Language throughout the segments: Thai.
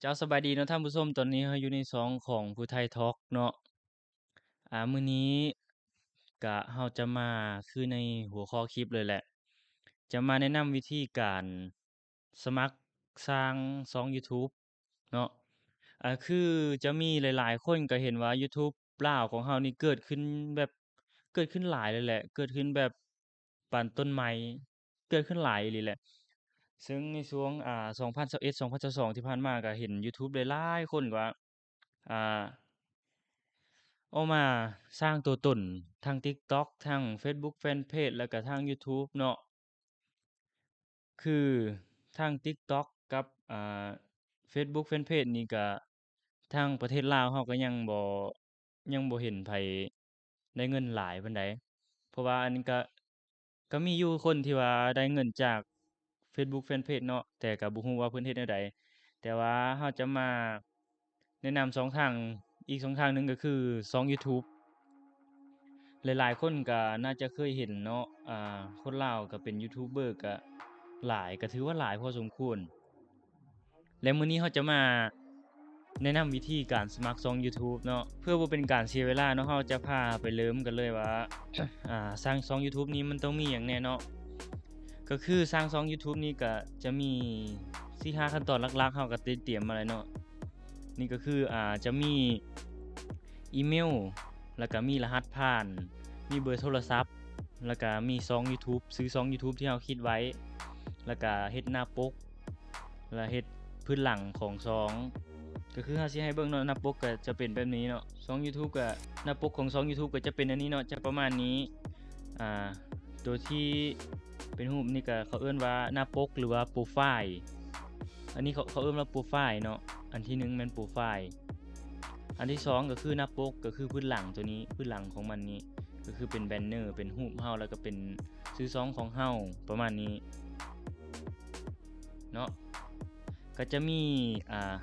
เจ้าสบายดีเนาะท่านผู้ชมตอนนี้เราอยู่ในช่องของผู้ไทยทอล์กเนาะอ่ามื้อนี้ก็เราจะมาคือในหัวข้อคลิปเลยแหละ จะมาแนะนำวิธีการสมัครสร้างช่อง YouTube เนาะอ่าคือจะมีหลายๆ คนก็เห็นว่า YouTube ล่าวของเรานี่เกิดขึ้นแบบเกิดขึ้นหลายเลยแหละ เกิดขึ้นแบบปานต้นไม้เกิดขึ้นหลายอีหลีแหละ ซึ่งในช่วงอ่า2021 2022 ที่ผ่านมาก็เห็น YouTube หลายๆคนก็ว่าอ่าออกมาสร้างตัวตนทั้ง TikTok ทั้ง Facebook Fanpage แล้วก็ทาง YouTube เนาะคือทาง TikTok กับอ่า Facebook Fanpage นี่ก็ทางประเทศลาวเราก็ยังบ่ยังบ่เห็นไผได้เงินหลายปานใด เพราะว่าอันนี้ก็ ก็มีอยู่คนที่ว่าได้เงินจาก Facebook Fanpage เนาะแต่ก็บ่ฮู้ว่าเพิ่นเฮ็ดแนวใดแต่ว่าเราจะมาแนะนำช่องทางอีกช่องทางหนึ่งก็คือช่อง YouTube หลายๆคนก็น่าจะเคยเห็นเนาะอ่าคนลาวก็เป็นยูทูบเบอร์ก็หลายก็ถือว่าหลายพอสมควร และมื้อนี้เราจะมาแนะนำวิธีการสมัครช่อง YouTube เนาะเพื่อบ่เป็นการเสียเวลาเนาะเราจะพาไปเริ่มกันเลยว่าอ่าสร้างช่อง YouTube นี้มันต้องมีหยังแหน่เนาะ ก็คือสร้างช่อง YouTube นี่ก็จะมี4-5ขั้นตอนลักๆเราก็เตรียมมาแล้วเนาะนี่ก็คืออ่าจะมีอีเมล แล้วก็มีรหัสผ่าน มีเบอร์โทรศัพท์ แล้วก็มีช่อง YouTube ชื่อช่อง YouTube ที่เราคิดไว้ แล้วก็เฮ็ดหน้าปก แล้วเฮ็ดพื้นหลังของช่อง ก็คือเราสิให้เบิ่งเนาะหน้าปกก็จะเป็นแบบนี้เนาะช่อง YouTube ก็หน้าปกของช่อง YouTube ก็จะเป็นอันนี้เนาะจะประมาณนี้อ่าตัวที่ เป็นรูปนี่ก็เขาเอิ้อนว่าหน้าปกหรือว่าโปรไฟล์อันนี้เขาเขาเอิ้นว่าโปรไฟล์เนาะอันที่1แม่นโปรไฟล์อันที่2ก็คือหน้าปกก็คือพื้นหลังตัวนี้พื้นหลังของมันนี้ก็คือเป็นแบนเนอร์เป็นรูปเราแล้วก็เป็นชื่อช่องของเราประมาณนี้เนาะก็จะมีอ่า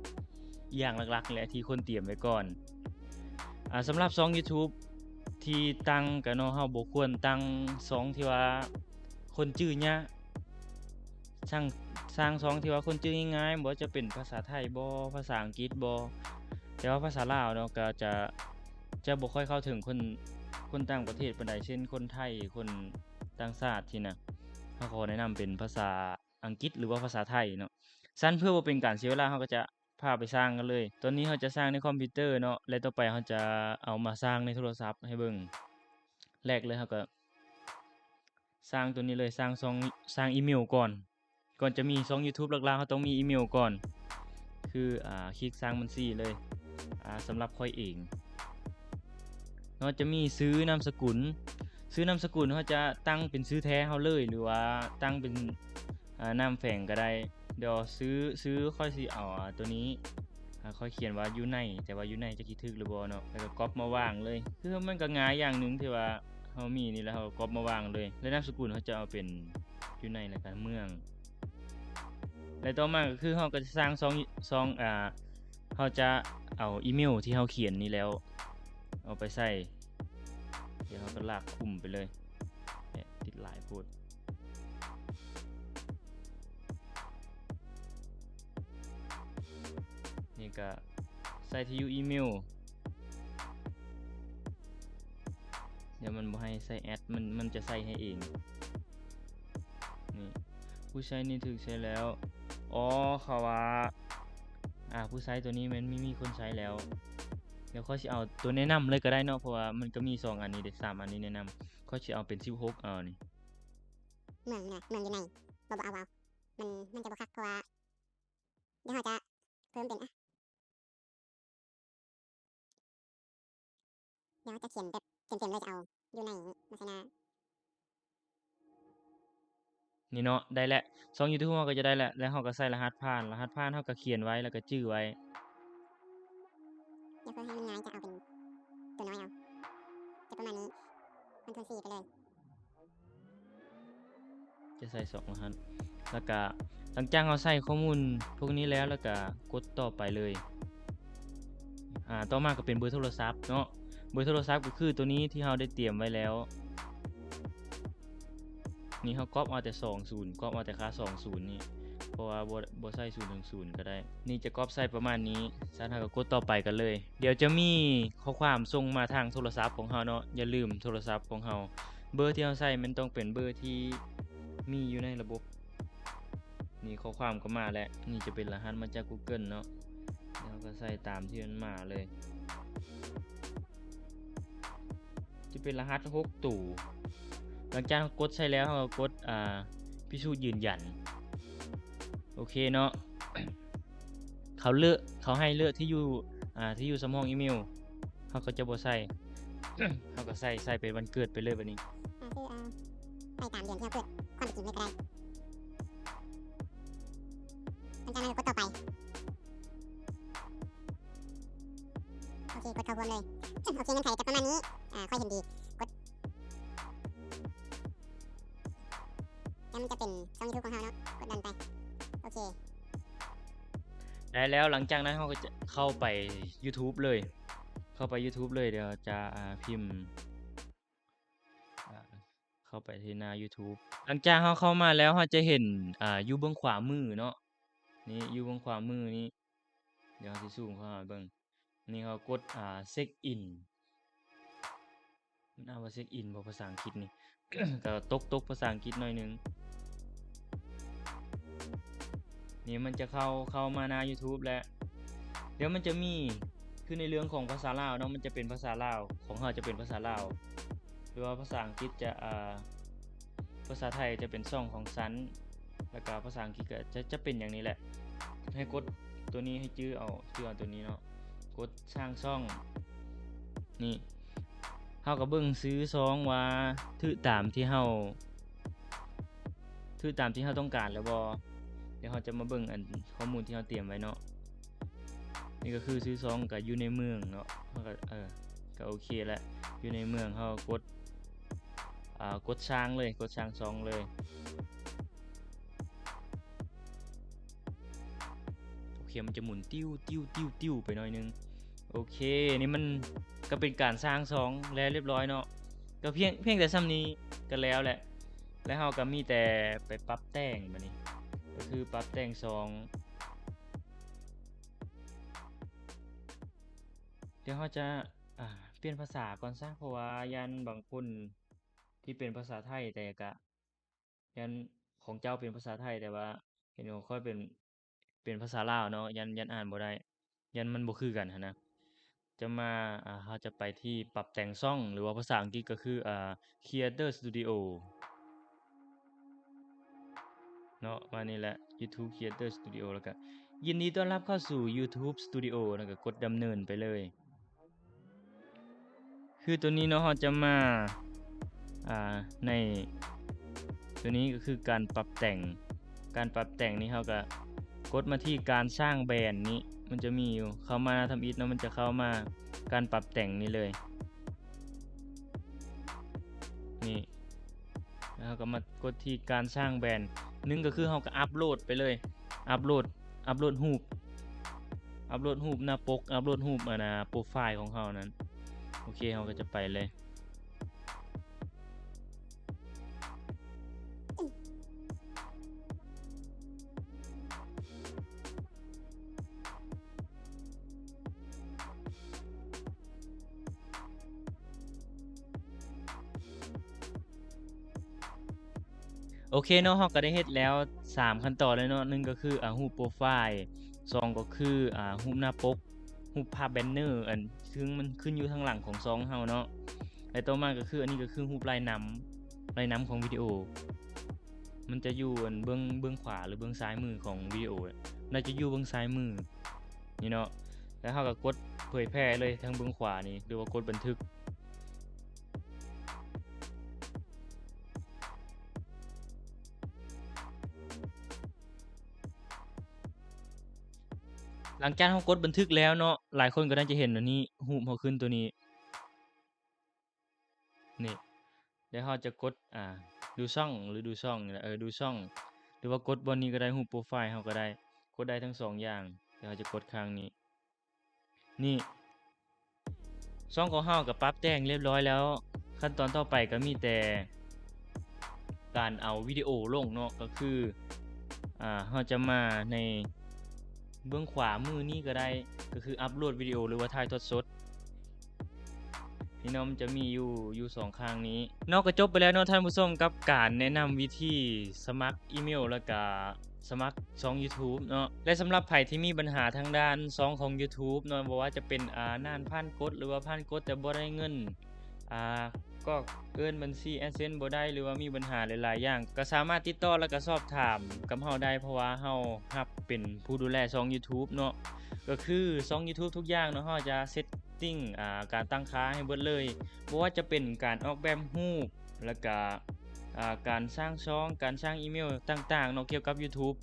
6อย่างหลักๆแหละที่คนเตรียมไว้ก่อนอ่าสำหรับช่อง YouTube ที่ตั้งก็เนาะเราบ่ควรตั้งช่องที่ว่าคนชื่อยากสร้างสร้างช่องที่ว่าคนชื่อง่ายๆบ่จะเป็นภาษาไทยบ่ภาษาอังกฤษบ่แต่ว่าภาษาลาวเนาะก็จะจะบ่ค่อยเข้าถึงคนคนต่างประเทศปานใดเช่น คนไทยคนต่างชาติซี้นะเราขอแนะนำเป็นภาษาอังกฤษหรือว่าภาษาไทยเนาะซั้นเพื่อบ่เป็นการเสียเวลาเราก็จะ พาพไปสร้างกันเลย ตอนนี้เราจะสร้างในคอมพิวเตอร์เนาะ และต่อไปเราจะเอามาสร้างในโทรศัพท์ให้เบิ่งแรกเลยเราก็ สร้างตัวนี้เลยสร้างช่องสร้างอีเมลก่อน ก่อนจะมีช่อง YouTube หลักๆเราต้องมีอีเมลก่อน คืออ่าคลิกสร้างบัญชีเลยอ่าสำหรับข้อยเองเนาะจะมีชื่อนามสกุลชื่อนามสกุลเราจะตั้งเป็นชื่อแท้เราเลย หรือว่าตั้งเป็นนามแฝงก็ได้ เดี๋ยวชื่อชื่อค่อยสิเอาอ่าตัวนี้ค่อยเขียนว่ายู่ในแต่ว่ายู่ในจะคิดถูกหรือบ่เนาะแล้วก็ก๊อบมาวางเลย คือมันก็ง่ายอย่างหนึ่งที่ว่าเรามีนี่แล้วเราก๊อบมาวางเลย และนามสกุลเราจะเอาเป็นยู่ในแล้วก็เมือง และต่อมาก็คือเราก็จะสร้างช่องช่องอ่าเราจะเอาอีเมลที่เราเขียนนี้แล้ว เอาไปใส่ เดี๋ยวเราก็ลากคุมไปเลยติดหลายโพด นี่ก็ใส่ที่อยู่อีเมล เดี๋ยวมันบ่ให้ใส่แอดมันมันจะใส่ให้เอง นี่ผู้ใช้นี่ถูกใช้แล้ว อ๋อเขาว่าอ่าผู้ใช้ตัวนี้มันไม่มีคนใช้แล้ว เดี๋ยวข้อยสิเอาตัวแนะนำเลยก็ได้เนาะเพราะว่ามันก็มี2อันนี้เดะ3อันนี้แนะนำข้อยสิเอาเป็น16เอานี่เมืองนะเมืองอยู่ในบ่บ่เอาเอามันมันจะบ่คักเพราะว่าเดี๋ยวเราจะเพิ่มเป็นอะ ดี๋ยวเราจะเขียนแบบเต็มๆเลยจะเอาอยู่ในลักษณะนี่เนาะได้แล้วช่องยูทูบเราก็จะได้แล้วแล้วเราก็ใส่รหัสผ่านรหัสผ่านเราก็เขียนไว้แล้วก็จื้อไว้เดี๋ยวเพื่อให้มันง่ายจะเอาเป็นตัวน้อยเอาจะประมาณนี้มันคูณสี่ไปเลยจะใส่2รหัสแล้วก็หลังจากเราใส่ข้อมูลพวกนี้แล้วแล้วก็กดต่อไปเลยอ่าต่อมาก็เป็นเบอร์โทรศัพท์เนาะ เบอร์โทรศัพท์ก็คือตัวนี้ที่เราได้เตรียมไว้แล้ว นี่เราก๊อบเอาแต่20ก๊อบเอาแต่ค่า20นี่เพราะว่าบ่บ่ใส่0ถึง0ก็ได้ นี่จะก๊อปใส่ประมาณนี้ซันเฮาก็กดต่อไปกันเลย เดี๋ยวจะมีข้อความส่งมาทางโทรศัพท์ของเฮาเนาะอย่าลืมโทรศัพท์ของเฮาเบอร์ที่เฮาใส่มันต้องเป็นเบอร์ที่มีอยู่ในระบบ นี่ข้อความก็มาแล้ว นี่จะเป็นรหัสมาจาก Google เนาะแล้วก็ใส่ตามที่มันมาเลย จะเป็นรหัส6ตู่หลังจากกดใช้แล้วเรากดอ่าพิสูจน์ยืนยัน โอเคเนาะเขาเลือกเขาให้เลือกที่อยู่อ่าที่อยู่สำรองอีเมลเขาก็จะบ่ใส่เขาก็ใส่ใส่เป็นวันเกิดไปเลยบัดนี้ไปตามเดือนที่เราเกิดความจริงเลยก็ได้หลังจากนั้นก็กดต่อไปโอเคกดเข้าวนเลยโอเคเงื่อนไขจะประมาณนี้ อ่าค่อยเห็นดีกดแล้วมันจะเป็นช่องยูทูบของเราเนาะกดดันไปโอเคได้แล้วหลังจากนั้นเขาก็จะเข้าไป YouTube เลย เข้าไป YouTube เลยเดี๋ยวจะพิมพ์เข้าไปที่หน้า YouTube หลังจากเขาเข้ามาแล้วเขาจะเห็นอ่าอยู่เบื้องขวามือเนาะนี่อยู่เบื้องขวามือนี่เดี๋ยวเราสิซูมเข้ามาเบิ่งนี่เขากดอ่าเช็คอิน มันอ่านว่าเช็คอินบ่ภาษาอังกฤษนี่ ก็ตกตกภาษาอังกฤษหน่อยนึง นี่มันจะเข้าเข้ามาหน้า YouTube แล้ว เดี๋ยวมันจะมีคือในเรื่องของภาษาลาวเนาะมันจะเป็นภาษาลาวของเราจะเป็นภาษาลาวหรือว่าภาษาอังกฤษจะอ่าภาษาไทยจะเป็นช่องของซันแล้วก็ภาษาอังกฤษก็จะจะเป็นอย่างนี้แหละ ให้กดตัวนี้ให้ชื่อเอาชื่อเอาตัวนี้เนาะกดสร้างช่องนี่าก็เบิ่งซื้อซองว่าถือตามที่เฮาถือตามที่เฮาต้องการแล้วบ่เดี๋ยวเราจะมาเบิ่งอันข้อมูลที่เราเตรียมไว้เนาะนี่ก็คือซื้อซองกับอยู่ในเมืองเนาะเราก็เออก็โอเคแล้วอยู่ในเมืองเรากดอ่ากดช้างเลยกดช้างซองเลยโอเคมันจะหมุนติ้วติ้วติ้วติ้วไปหน่อยนึง โอเคนี่มันก็เป็นการสร้างซองแล้วเรียบร้อยเนาะก็เพียงเพียงแต่ซ้ำนี้ก็แล้วแหละ แล้วเราก็มีแต่ไปปรับแต่งบัดนี้ก็คือปรับแต่งซองเดี๋ยวเขาจะอ่าเปลี่ยนภาษาก่อนซะเพราะว่ายันบางคนที่เป็นภาษาไทยแต่กะยันของเจ้าเป็นภาษาไทยแต่ว่าเห็นของค่อยเป็นเป็นภาษาลาวเนาะยันยันอ่านบ่ได้ยันมันบ่คือกันหั้นนะ จะมาอ่าเราจะไปที่ปรับแต่งซ่องหรือว่าภาษาอังกฤษก็คืออ่า Creator Studio เนาะมานี่แหละ YouTube Creator Studio แล้วก็ยินดีต้อนรับเข้าสู่ YouTube Studio แล้วก็กดดำเนินไปเลย คือตัวนี้เนาะเราจะมาอ่าในตัวนี้ก็คือการปรับแต่งการปรับแต่งนี้เขาก็ กดมาที่การสร้างแบรนด์นี้ มันจะมีอยู่เข้ามาทำอิฐเนะมันจะเข้ามาการปรับแต่งนี้เลย นี่แล้วก็มากดที่การสร้างแบรนด์หนึ่งก็คือเราก็อัปโหลดไปเลย อัปโหลด อัปโหลดรูป อัปโหลดรูปหน้าปก อัปโหลดรูปอ่านะโปรไฟล์ของเรานั้น โอเคเราก็จะไปเลย โอเคเนาะเราก็ได้เฮ็ดแล้ว 3 ขั้นตอนเลยเนาะหนึ่งก็คืออ่ารูปโปรไฟล์สองก็คืออ่ารูปหน้าปกรูปภาพแบนเนอร์อันซึ่งมันขึ้นอยู่ทางหลังของซองเฮาเนาะและต่อมาก็คืออันนี้ก็คือรูปลายน้ำลายน้ำของวิดีโอ มันจะอยู่อันเบื้องเบื้องขวาหรือเบื้องซ้ายมือของวิดีโอน่าจะอยู่เบื้องซ้ายมือนี่เนาะแล้วเราก็กดเผยแพร่เลยทางเบื้องขวานี่หรือว่ากดบันทึก หลังจากเรากดบันทึกแล้วเนาะหลายคนก็น่าจะเห็นอันนี้รูปเขาขึ้นตัวนี้นี่เดี๋ยวเราจะกดอ่าดูช่องหรือดูช่องนี่แหละเออดูช่อง หรือว่ากดบนนี้ก็ได้รูโปรไฟล์เราก็ได้กดได้ทั้งสองอย่างเดี๋ยวเราจะกดข้างนี้ นี่ช่องของเรากับปรับแต่งเรียบร้อยแล้ว ขั้นตอนต่อไปก็มีแต่ การเอาวิดีโอลงเนาะก็คืออ่าเราจะมาใน เบื้องขวามือนี้ก็ได้ก็คืออัปโหลดวิดีโอหรือว่าถ่ายทอดสดพี่น้องมันจะมีอยู่อยู่สองข้างนี้นอกก็จบไปแล้วเนาะท่านผู้ชมกับการแนะนำวิธีสมัครอีเมลแล้วก็สมัครช่อง YouTube เนาะและสำหรับใครที่มีปัญหาทางด้านช่องของ YouTube เนาะบ่ว่าจะเป็นอ่านานผ่านกดหรือว่าผ่านกดแต่บ่ได้เงินอ่า ก็เอิ้นบัญชี AdSense บ่ได้หรือว่ามีปัญหาหลายๆอย่าง ก็สามารถติดต่อแล้วก็สอบถามกับเราได้เพราะว่าเรารับเป็นผู้ดูแลช่อง YouTube เนาะก็คือช่อง YouTube ทุกอย่างเนาะเราจะเซตติ้งอ่าการตั้งค่าให้เบิดเลยบ่ว่าจะเป็นการออกแบบรูปแล้วก็อ่าการสร้างช่อง การสร้างอีเมลต่างๆเนาะเกี่ยวกับ YouTube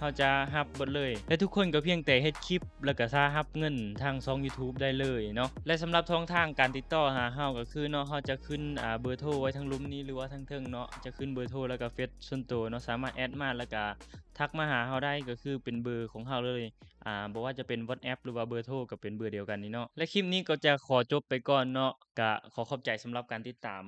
เราจะรับบดเลย และทุกคนก็เพียงแต่เฮ็ดคลิป แล้วก็สารับเงินทางช่อง YouTube ได้เลยเนาะและสำหรับช่องทางการติดต่อหาเราก็คือเนาะเราจะขึ้นอ่าเบอร์โทรไว้ทางลุมนี้หรือว่าทางเทิงเนาะจะขึ้นเบอร์โทรแล้วก็เฟซส่วนตัวเนาะสามารถแอดมาแล้วก็ทักมาหาเราได้ก็คือเป็นเบอร์ของเราเลยอ่าบ่ว่าจะเป็น WhatsApp หรือว่าเบอร์โทรก็เป็นเบอร์เดียวกันนี่เนาะและคลิปนี้ก็จะขอจบไปก่อนเนาะก็ขอขอบใจสำหรับการติดตาม